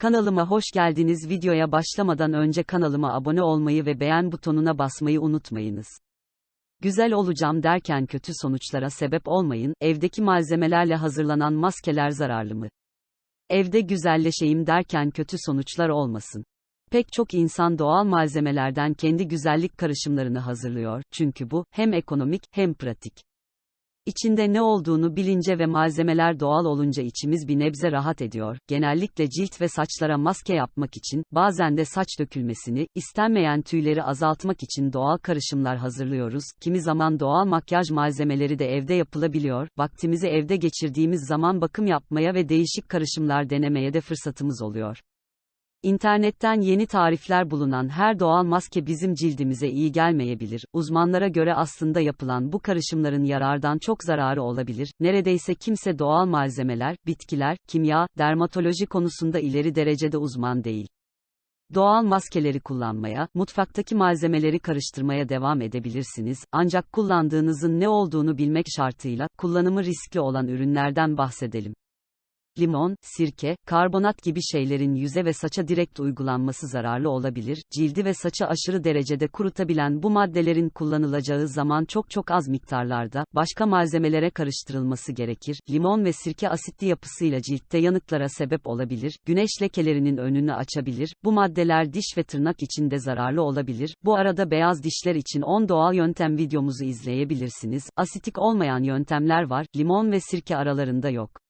Kanalıma hoş geldiniz. Videoya başlamadan önce kanalıma abone olmayı ve beğen butonuna basmayı unutmayınız. Güzel olacağım derken kötü sonuçlara sebep olmayın. Evdeki malzemelerle hazırlanan maskeler zararlı mı? Evde güzelleşeyim derken kötü sonuçlar olmasın. Pek çok insan doğal malzemelerden kendi güzellik karışımlarını hazırlıyor. Çünkü bu hem ekonomik hem pratik. İçinde ne olduğunu bilince ve malzemeler doğal olunca içimiz bir nebze rahat ediyor. Genellikle cilt ve saçlara maske yapmak için, bazen de saç dökülmesini, istenmeyen tüyleri azaltmak için doğal karışımlar hazırlıyoruz. Kimi zaman doğal makyaj malzemeleri de evde yapılabiliyor. Vaktimizi evde geçirdiğimiz zaman bakım yapmaya ve değişik karışımlar denemeye de fırsatımız oluyor. İnternetten yeni tarifler bulunan her doğal maske bizim cildimize iyi gelmeyebilir. Uzmanlara göre aslında yapılan bu karışımların yarardan çok zararı olabilir. Neredeyse kimse doğal malzemeler, bitkiler, kimya, dermatoloji konusunda ileri derecede uzman değil. Doğal maskeleri kullanmaya, mutfaktaki malzemeleri karıştırmaya devam edebilirsiniz. Ancak kullandığınızın ne olduğunu bilmek şartıyla kullanımı riskli olan ürünlerden bahsedelim limon, sirke, karbonat gibi şeylerin yüze ve saça direkt uygulanması zararlı olabilir. Cildi ve saçı aşırı derecede kurutabilen bu maddelerin kullanılacağı zaman çok çok az miktarlarda, başka malzemelere karıştırılması gerekir. Limon ve sirke asitli yapısıyla ciltte yanıklara sebep olabilir. Güneş lekelerinin önünü açabilir. Bu maddeler diş ve tırnak için de zararlı olabilir. Bu arada beyaz dişler için 10 doğal yöntem videomuzu izleyebilirsiniz. Asitik olmayan yöntemler var. Limon ve sirke aralarında yok.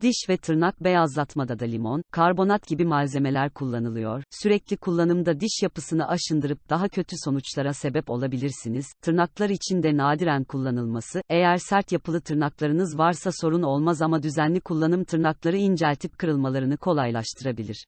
Diş ve tırnak beyazlatmada da limon, karbonat gibi malzemeler kullanılıyor. Sürekli kullanımda diş yapısını aşındırıp daha kötü sonuçlara sebep olabilirsiniz. Tırnaklar için de nadiren kullanılması, eğer sert yapılı tırnaklarınız varsa sorun olmaz ama düzenli kullanım tırnakları inceltip kırılmalarını kolaylaştırabilir.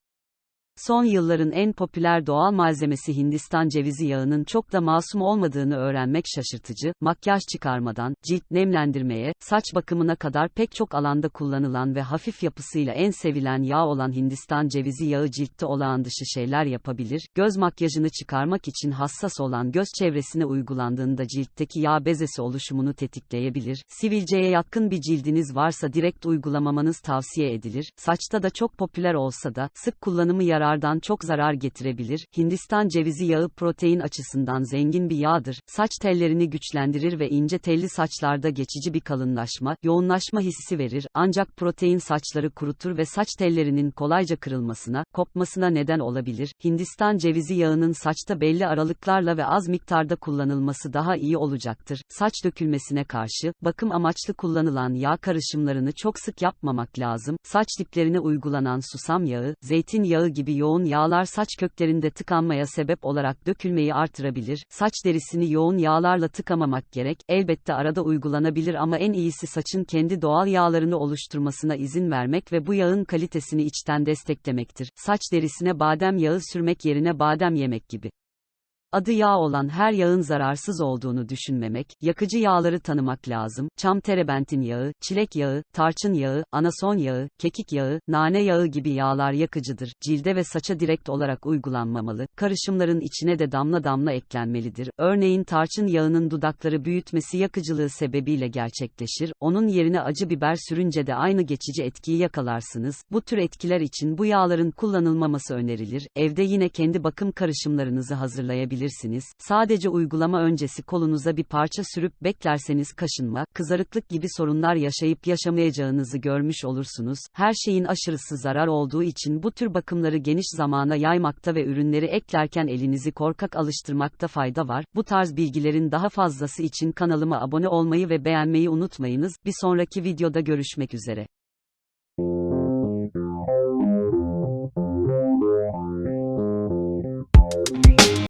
Son yılların en popüler doğal malzemesi Hindistan cevizi yağının çok da masum olmadığını öğrenmek şaşırtıcı. Makyaj çıkarmadan, cilt nemlendirmeye, saç bakımına kadar pek çok alanda kullanılan ve hafif yapısıyla en sevilen yağ olan Hindistan cevizi yağı ciltte olağan dışı şeyler yapabilir. Göz makyajını çıkarmak için hassas olan göz çevresine uygulandığında ciltteki yağ bezesi oluşumunu tetikleyebilir. Sivilceye yatkın bir cildiniz varsa direkt uygulamamanız tavsiye edilir. Saçta da çok popüler olsa da sık kullanımı yarar yağlardan çok zarar getirebilir. Hindistan cevizi yağı protein açısından zengin bir yağdır. Saç tellerini güçlendirir ve ince telli saçlarda geçici bir kalınlaşma, yoğunlaşma hissi verir. Ancak protein saçları kurutur ve saç tellerinin kolayca kırılmasına, kopmasına neden olabilir. Hindistan cevizi yağının saçta belli aralıklarla ve az miktarda kullanılması daha iyi olacaktır. Saç dökülmesine karşı, bakım amaçlı kullanılan yağ karışımlarını çok sık yapmamak lazım. Saç diplerine uygulanan susam yağı, zeytin yağı gibi yoğun yağlar saç köklerinde tıkanmaya sebep olarak dökülmeyi artırabilir. Saç derisini yoğun yağlarla tıkamamak gerek. Elbette arada uygulanabilir ama en iyisi saçın kendi doğal yağlarını oluşturmasına izin vermek ve bu yağın kalitesini içten desteklemektir. Saç derisine badem yağı sürmek yerine badem yemek gibi. Adı yağ olan her yağın zararsız olduğunu düşünmemek, yakıcı yağları tanımak lazım. Çam terebentin yağı, çilek yağı, tarçın yağı, anason yağı, kekik yağı, nane yağı gibi yağlar yakıcıdır. Cilde ve saça direkt olarak uygulanmamalı. Karışımların içine de damla damla eklenmelidir. Örneğin tarçın yağının dudakları büyütmesi yakıcılığı sebebiyle gerçekleşir. Onun yerine acı biber sürünce de aynı geçici etkiyi yakalarsınız. Bu tür etkiler için bu yağların kullanılmaması önerilir. Evde yine kendi bakım karışımlarınızı hazırlayabilirsiniz yapabilirsiniz. Sadece uygulama öncesi kolunuza bir parça sürüp beklerseniz kaşınma, kızarıklık gibi sorunlar yaşayıp yaşamayacağınızı görmüş olursunuz. Her şeyin aşırısı zarar olduğu için bu tür bakımları geniş zamana yaymakta ve ürünleri eklerken elinizi korkak alıştırmakta fayda var. Bu tarz bilgilerin daha fazlası için kanalıma abone olmayı ve beğenmeyi unutmayınız. Bir sonraki videoda görüşmek üzere.